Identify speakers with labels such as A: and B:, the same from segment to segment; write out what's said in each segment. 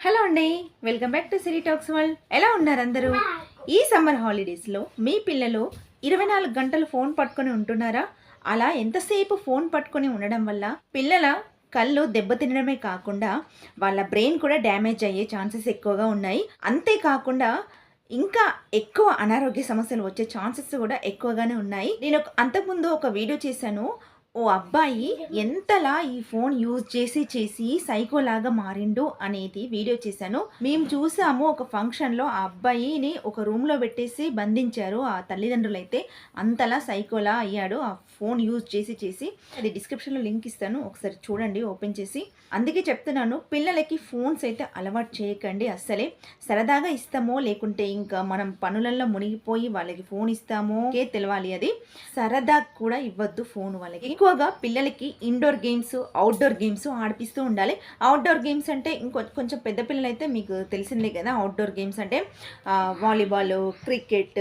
A: Hello అండి. Welcome back to Siri Talks World. ఎలా ఉన్నారు అందరూ? ఈ సమ్మర్ హాలిడేస్లో మీ పిల్లలు ఇరవై నాలుగు గంటలు ఫోన్ పట్టుకొని ఉంటున్నారా? అలా ఎంతసేపు ఫోన్ పట్టుకొని ఉండడం వల్ల పిల్లల కళ్ళు దెబ్బతినడమే కాకుండా వాళ్ళ బ్రెయిన్ కూడా డ్యామేజ్ అయ్యే ఛాన్సెస్ ఎక్కువగా ఉన్నాయి. అంతేకాకుండా ఇంకా ఎక్కువ అనారోగ్య సమస్యలు వచ్చే ఛాన్సెస్ కూడా ఎక్కువగానే ఉన్నాయి. నేను అంతకుముందు ఒక వీడియో చేశాను. ఓ అబ్బాయి ఎంతలా ఈ ఫోన్ యూజ్ చేసి చేసి సైకోలాగా మారిండు అనేది వీడియో చేశాను. మేము చూసాము ఒక ఫంక్షన్లో ఆ అబ్బాయిని ఒక రూమ్లో పెట్టేసి బంధించారు ఆ తల్లిదండ్రులు అయితే అంతలా సైకోలా అయ్యాడు ఆ ఫోన్ యూజ్ చేసి చేసి. అది డిస్క్రిప్షన్లో లింక్ ఇస్తాను ఒకసారి చూడండి ఓపెన్ చేసి. అందుకే చెప్తున్నాను పిల్లలకి ఫోన్స్ అయితే అలవాటు చేయకండి అస్సలే. సరదాగా ఇస్తామో లేకుంటే ఇంకా మనం పనులలో మునిగిపోయి వాళ్ళకి ఫోన్ ఇస్తామో తెలియాలి తెలవాలి అది. సరదా కూడా ఇవ్వద్దు ఫోన్ వాళ్ళకి. ఎక్కువగా పిల్లలకి ఇండోర్ గేమ్స్ అవుట్డోర్ గేమ్స్ ఆడిపిస్తూ ఉండాలి. అవుట్డోర్ గేమ్స్ అంటే ఇంకొ కొంచెం పెద్ద పిల్లలైతే మీకు తెలిసిందే కదా అవుట్డోర్ గేమ్స్ అంటే వాలీబాల్ క్రికెట్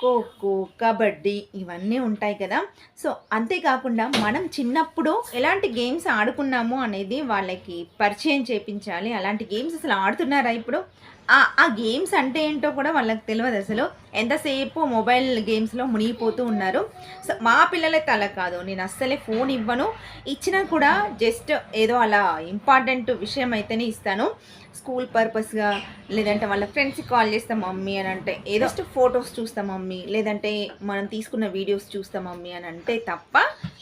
A: ఖోఖో కబడ్డీ ఇవన్నీ ఉంటాయి కదా. సో అంతేకాకుండా మనం చిన్నప్పుడు ఎలాంటి గేమ్స్ ఆడుకున్నాము అనేది వాళ్ళకి పరిచయం చేపించాలి. అలాంటి గేమ్స్ అసలు ఆడుతున్నారా ఇప్పుడు? ఆ గేమ్స్ అంటే ఏంటో కూడా వాళ్ళకి తెలియదు అసలు. ఎంతసేపు మొబైల్ గేమ్స్లో మునిగిపోతూ ఉన్నారు. సో మా పిల్లలైతే అలా కాదు. నేను అస్సలే ఫోన్ ఇవ్వను. ఇచ్చినా కూడా జస్ట్ ఏదో అలా ఇంపార్టెంట్ విషయం అయితేనే ఇస్తాను. స్కూల్ పర్పస్గా లేదంటే వాళ్ళ ఫ్రెండ్స్కి కాల్ చేస్తాం మమ్మీ అని అంటే ఏదో జస్ట్ ఫొటోస్ చూస్తాం మమ్మీ లేదంటే మనం తీసుకున్న వీడియోస్ చూస్తాం మమ్మీ అని అంటే తప్ప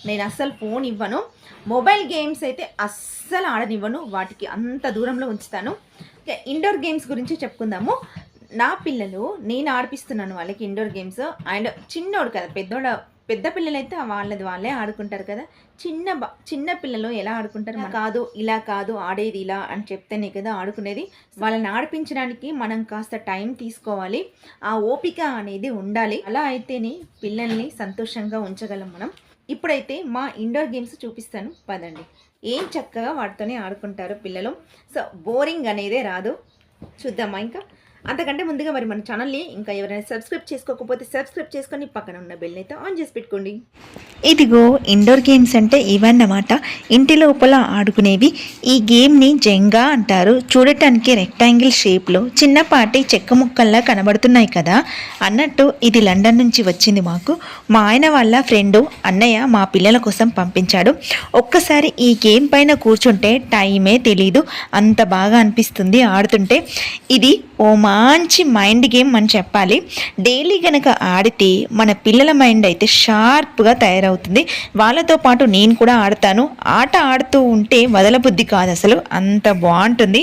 A: నేను అస్సలు ఫోన్ ఇవ్వను. మొబైల్ గేమ్స్ అయితే అస్సలు ఆడనివ్వను. వాటికి అంత దూరంలో ఉంచుతాను. ఇండోర్ గేమ్స్ గురించి చెప్పుకుందాము. నా పిల్లలు నేను ఆడిపిస్తున్నాను వాళ్ళకి ఇండోర్ గేమ్స్ అండ్ చిన్నోడు కదా పెద్దోడ పెద్ద పిల్లలైతే వాళ్ళది వాళ్ళే ఆడుకుంటారు కదా. చిన్న బ చిన్న పిల్లలు ఎలా ఆడుకుంటారు? కాదు ఇలా కాదు ఆడేది ఇలా అని చెప్తేనే కదా ఆడుకునేది. వాళ్ళని ఆడిపించడానికి మనం కాస్త టైం తీసుకోవాలి. ఆ ఓపిక అనేది ఉండాలి. అలా అయితేనే పిల్లల్ని సంతోషంగా ఉంచగలం మనం. ఇప్పుడైతే మా ఇండోర్ గేమ్స్ చూపిస్తాను. పదండి. ఏం చక్కగా వాటితోనే ఆడుకుంటారు పిల్లలు. సో బోరింగ్ అనేదే రాదు. చూద్దామా ఇంకా? అంతకంటే ముందుగా మరి మన ఛానల్ని ఇంకా ఎవరైనా సబ్స్క్రైబ్ చేసుకోకపోతే సబ్స్క్రైబ్ చేసుకొని పక్కన ఉన్న బెల్ అయితే ఆన్ చేసి పెట్టుకోండి.
B: ఇదిగో ఇండోర్ గేమ్స్ అంటే ఇవన్నమాట. ఇంటి లోపల ఆడుకునేవి. ఈ గేమ్ని జెంగా అంటారు. చూడటానికి రెక్టాంగిల్ షేప్లో చిన్నపాటి చెక్క ముక్కల్లా కనబడుతున్నాయి కదా. అన్నట్టు ఇది లండన్ నుంచి వచ్చింది మాకు. మా ఆయన వాళ్ళ ఫ్రెండు అన్నయ్య మా పిల్లల కోసం పంపించాడు. ఒక్కసారి ఈ గేమ్ పైన కూర్చుంటే టైమే తెలీదు. అంత బాగా అనిపిస్తుంది ఆడుతుంటే. ఇది ఓమా మంచి మైండ్ గేమ్ అని చెప్పాలి. డైలీ గనక ఆడితే మన పిల్లల మైండ్ అయితే షార్ప్గా తయారవుతుంది. వాళ్ళతో పాటు నేను కూడా ఆడతాను. ఆట ఆడుతూ ఉంటే వదలబుద్ధి కాదు అసలు. అంత బాగుంటుంది.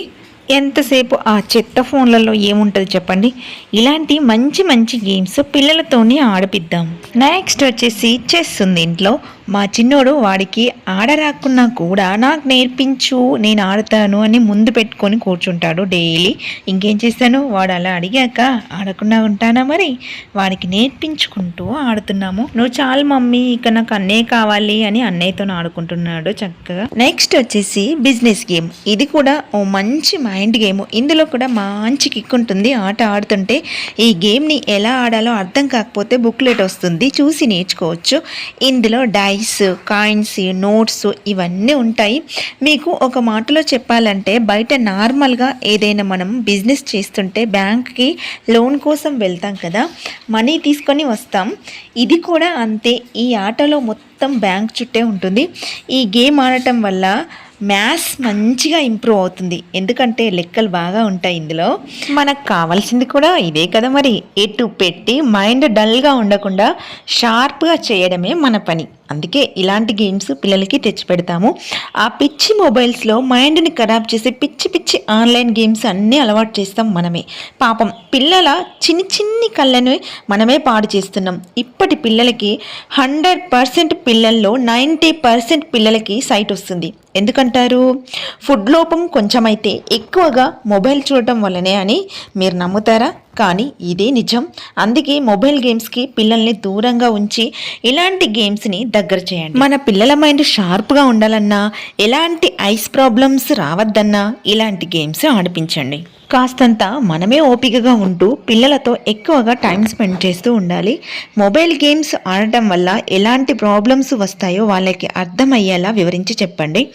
B: ఎంతసేపు ఆ చెత్త ఫోన్లలో ఏముంటుంది చెప్పండి? ఇలాంటి మంచి మంచి గేమ్స్ పిల్లలతోనే ఆడిపిద్దాం. నెక్స్ట్ వచ్చేసి చెస్ ఉంది ఇంట్లో. మా చిన్నోడు వాడికి ఆడరాకున్నా కూడా నాకు నేర్పించు నేను ఆడతాను అని ముందు పెట్టుకొని కూర్చుంటాడు డైలీ ఇంకేం చేస్తాను? వాడు అలా అడిగాక ఆడకుండా ఉంటానా మరి? వాడికి నేర్పించుకుంటూ ఆడుతున్నాము. నువ్వు చాలు మమ్మీ ఇక నాకు అన్నే కావాలి అని అన్నయ్యతో ఆడుకుంటున్నాడు చక్కగా. నెక్స్ట్ వచ్చేసి బిజినెస్ గేమ్ ఇది కూడా ఓ మంచి మైండ్ గేమ్ ఇందులో కూడా మంచి కిక్ ఉంటుంది. ఆట ఆడుతుంటే ఈ గేమ్ని ఎలా ఆడాలో అర్థం కాకపోతే బుక్లెట్ వస్తుంది. చూసి నేర్చుకోవచ్చు. ఇందులో డైస్ కాయిన్స్ నోట్స్ ఇవన్నీ ఉంటాయి. మీకు ఒక మాటలో చెప్పాలంటే బయట నార్మల్గా ఏదైనా మనం బిజినెస్ చేస్తుంటే బ్యాంక్కి లోన్ కోసం వెళ్తాం కదా. మనీ తీసుకొని వస్తాం. ఇది కూడా అంతే. ఈ ఆటలో మొత్తం బ్యాంక్ చుట్టే ఉంటుంది. ఈ గేమ్ ఆడటం వల్ల మ్యాథ్స్ మంచిగా ఇంప్రూవ్ అవుతుంది. ఎందుకంటే లెక్కలు బాగా ఉంటాయి ఇందులో. మనకు కావాల్సింది కూడా ఇదే కదా మరి. ఎటు పెట్టి మైండ్ డల్గా ఉండకుండా షార్ప్గా చేయడమే మన పని. అందుకే ఇలాంటి గేమ్స్ పిల్లలకి తెచ్చి పెడతాము. ఆ పిచ్చి మొబైల్స్లో మైండ్ని ఖరాబ్ చేసి పిచ్చి పిచ్చి ఆన్లైన్ గేమ్స్ అన్నీ అలవాటు చేస్తాం మనమే. పాపం పిల్లల చిన్ని చిన్ని కళ్ళని మనమే పాడు చేస్తున్నాం. ఇప్పటి పిల్లలకి హండ్రెడ్ పర్సెంట్ పిల్లల్లో నైంటీ పర్సెంట్ పిల్లలకి సైట్ వస్తుంది. ఎందుకంటారు? ఫుడ్ లోపం కొంచెమైతే ఎక్కువగా మొబైల్ చూడటం వల్లనే అని మీరు నమ్ముతారా? కానీ ఇదే నిజం. అందుకే మొబైల్ గేమ్స్కి పిల్లల్ని దూరంగా ఉంచి ఇలాంటి గేమ్స్ని దగ్గర చేయండి. మన పిల్లల మైండ్ షార్ప్గా ఉండాలన్నా ఎలాంటి ఐస్ ప్రాబ్లమ్స్ రావద్దన్నా ఇలాంటి గేమ్స్ ఆడిపించండి. కాస్తంత మనమే ఓపికగా ఉంటూ పిల్లలతో ఎక్కువగా టైం స్పెండ్ చేస్తూ ఉండాలి. మొబైల్ గేమ్స్ ఆడటం వల్ల ఎలాంటి ప్రాబ్లమ్స్ వస్తాయో వాళ్ళకి అర్థమయ్యేలా వివరించి చెప్పండి.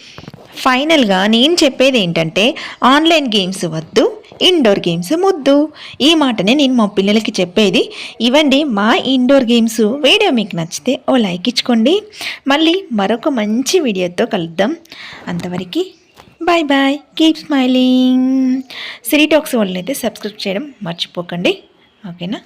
B: ఫైనల్గా నేను చెప్పేది ఏంటంటే ఆన్లైన్ గేమ్స్ వద్దు ఇండోర్ గేమ్స్ ముద్దు. ఈ మాటనే నేను మా పిల్లలకి చెప్పేది. ఇవ్వండి మా ఇండోర్ గేమ్స్ వీడియో మీకు నచ్చితే ఓ లైక్ ఇచ్చుకోండి. మళ్ళీ మరొక మంచి వీడియోతో కలుద్దాం. అంతవరకు bye bye keep smiling Siri Talks వాళ్ళని అయితే సబ్స్క్రైబ్ చేయడం మర్చిపోకండి. ఓకేనా